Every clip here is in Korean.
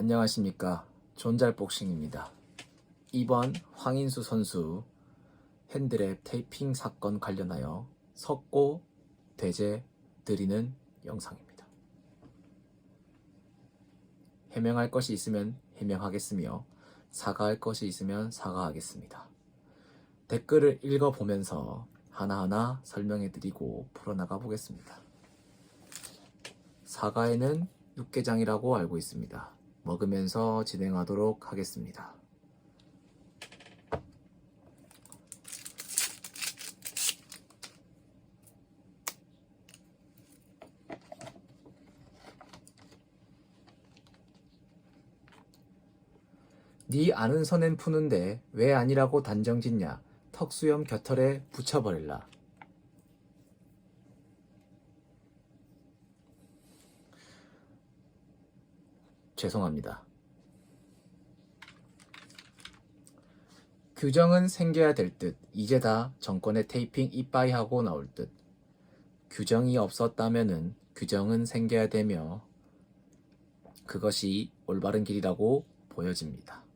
안녕하십니까 존잘복싱입니다. 이번 황인수 선수 핸드랩 테이핑 사건 관련하여 석고 대제 드리는 영상입니다. 해명할 것이 있으면 해명하겠으며 사과할 것이 있으면 사과하겠습니다. 댓글을 읽어보면서 하나하나 설명해드리고 풀어나가 보겠습니다. 사과에는 육개장이라고 알고 있습니다. 먹으면서 진행하도록 하겠습니다. 네 아는 선엔 푸는데 왜 아니라고 단정 짓냐? 턱수염 겨털에 붙여버릴라. 죄송합니다. 규정은 생겨야 될 듯. 이제 다 정권의 테이핑 이빠이 하고 나올 듯. 규정이 없었다면은 규정은 생겨야 되며 그것이 올바른 길이라고 보여집니다.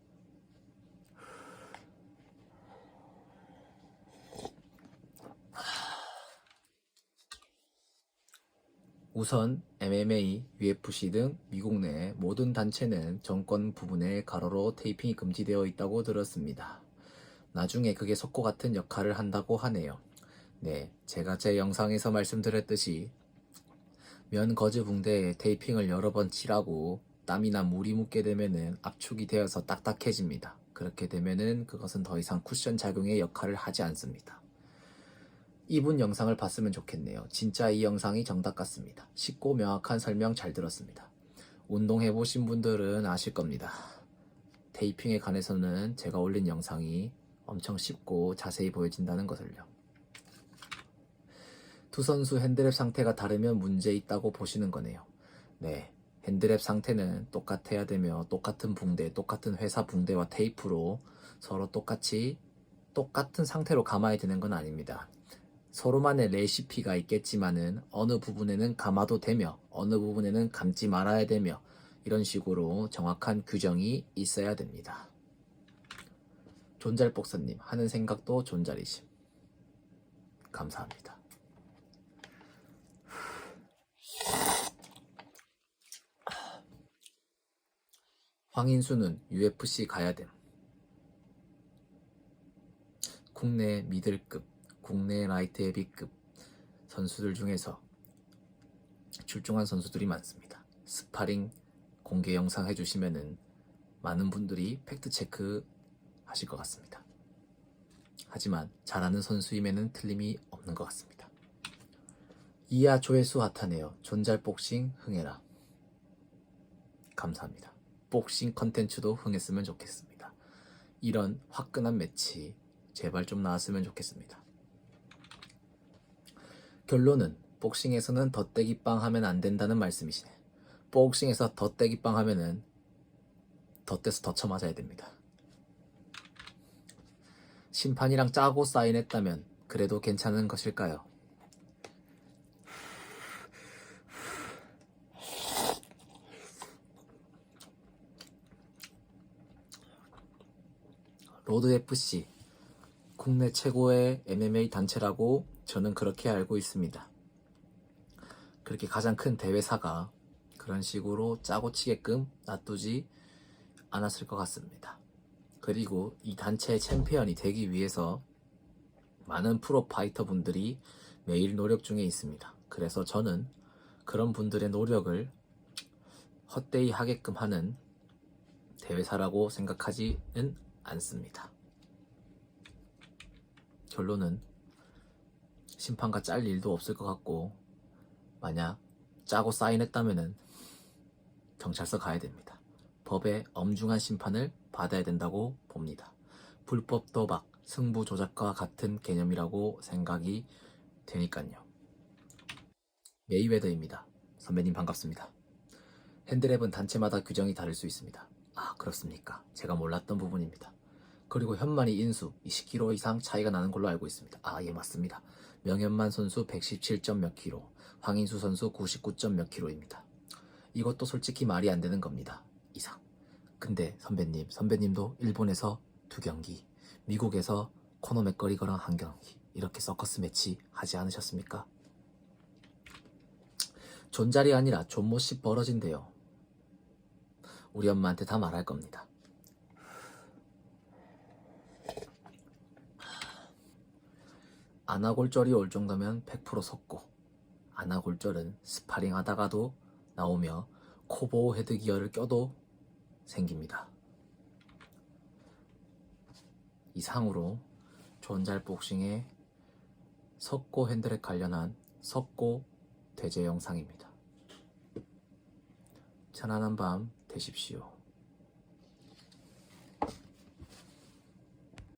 우선 MMA, UFC 등 미국 내 모든 단체는 정권 부분의 가로로 테이핑이 금지되어 있다고 들었습니다. 나중에 그게 석고 같은 역할을 한다고 하네요. 네, 제가 제 영상에서 말씀드렸듯이 면 거즈 붕대에 테이핑을 여러 번 칠하고 땀이나 물이 묻게 되면은 압축이 되어서 딱딱해집니다. 그렇게 되면은 그것은 더 이상 쿠션 작용의 역할을 하지 않습니다. 이분 영상을 봤으면 좋겠네요. 진짜 이 영상이 정답 같습니다. 쉽고 명확한 설명 잘 들었습니다. 운동해보신 분들은 아실 겁니다. 테이핑에 관해서는 제가 올린 영상이 엄청 쉽고 자세히 보여진다는 것을요. 두 선수 핸드랩 상태가 다르면 문제 있다고 보시는 거네요. 네. 핸드랩 상태는 똑같아야 되며 똑같은 붕대, 똑같은 회사 붕대와 테이프로 서로 똑같이 똑같은 상태로 감아야 되는 건 아닙니다. 서로만의 레시피가 있겠지만은 어느 부분에는 감아도 되며 어느 부분에는 감지 말아야 되며 이런 식으로 정확한 규정이 있어야 됩니다. 존잘복사님 하는 생각도 존잘이심. 감사합니다. 황인수는 UFC 가야 됨. 국내 미들급, 국내 라이트 헤비급 선수들 중에서 출중한 선수들이 많습니다. 스파링 공개 영상 해주시면은 많은 분들이 팩트 체크 하실 것 같습니다. 하지만 잘하는 선수임에는 틀림이 없는 것 같습니다. 이하 조회수 핫하네요. 존잘 복싱 흥해라. 감사합니다. 복싱 컨텐츠도 흥했으면 좋겠습니다. 이런 화끈한 매치 제발 좀 나왔으면 좋겠습니다. 결론은 복싱에서는 덧대기빵 하면 안 된다는 말씀이시네. 복싱에서 덧대기빵 하면은 덧대서 덧쳐 맞아야 됩니다. 심판이랑 짜고 사인했다면 그래도 괜찮은 것일까요? 로드 FC 국내 최고의 MMA 단체라고 저는 그렇게 알고 있습니다. 그렇게 가장 큰 대회사가 그런 식으로 짜고 치게끔 놔두지 않았을 것 같습니다. 그리고 이 단체의 챔피언이 되기 위해서 많은 프로 파이터 분들이 매일 노력 중에 있습니다. 그래서 저는 그런 분들의 노력을 헛되이 하게끔 하는 대회사라고 생각하지는 않습니다. 결론은 심판과 짤 일도 없을 것 같고 만약 짜고 사인했다면은 경찰서 가야 됩니다. 법의 엄중한 심판을 받아야 된다고 봅니다. 불법 도박, 승부 조작과 같은 개념이라고 생각이 되니까요. 메이웨더입니다. 선배님 반갑습니다. 핸드랩은 단체마다 규정이 다를 수 있습니다. 아 그렇습니까? 제가 몰랐던 부분입니다. 그리고 현만이 인수 20kg 이상 차이가 나는 걸로 알고 있습니다. 아, 예, 맞습니다. 명현만 선수 117점 몇 킬로, 황인수 선수 99점 몇 킬로입니다. 이것도 솔직히 말이 안 되는 겁니다. 이상. 근데 선배님, 선배님도 일본에서 두 경기, 미국에서 코너 맥거리거랑 한 경기 이렇게 서커스 매치 하지 않으셨습니까? 존잘이 아니라 존모씨 벌어진대요. 우리 엄마한테 다 말할 겁니다. 아나골절이 올 정도면 100% 섰고 아나골절은 스파링 하다가도 나오며 코보호 헤드 기어를 껴도 생깁니다. 이상으로 존잘 복싱의 석고 핸드렉 관련한 석고 대제 영상입니다. 편안한 밤 되십시오.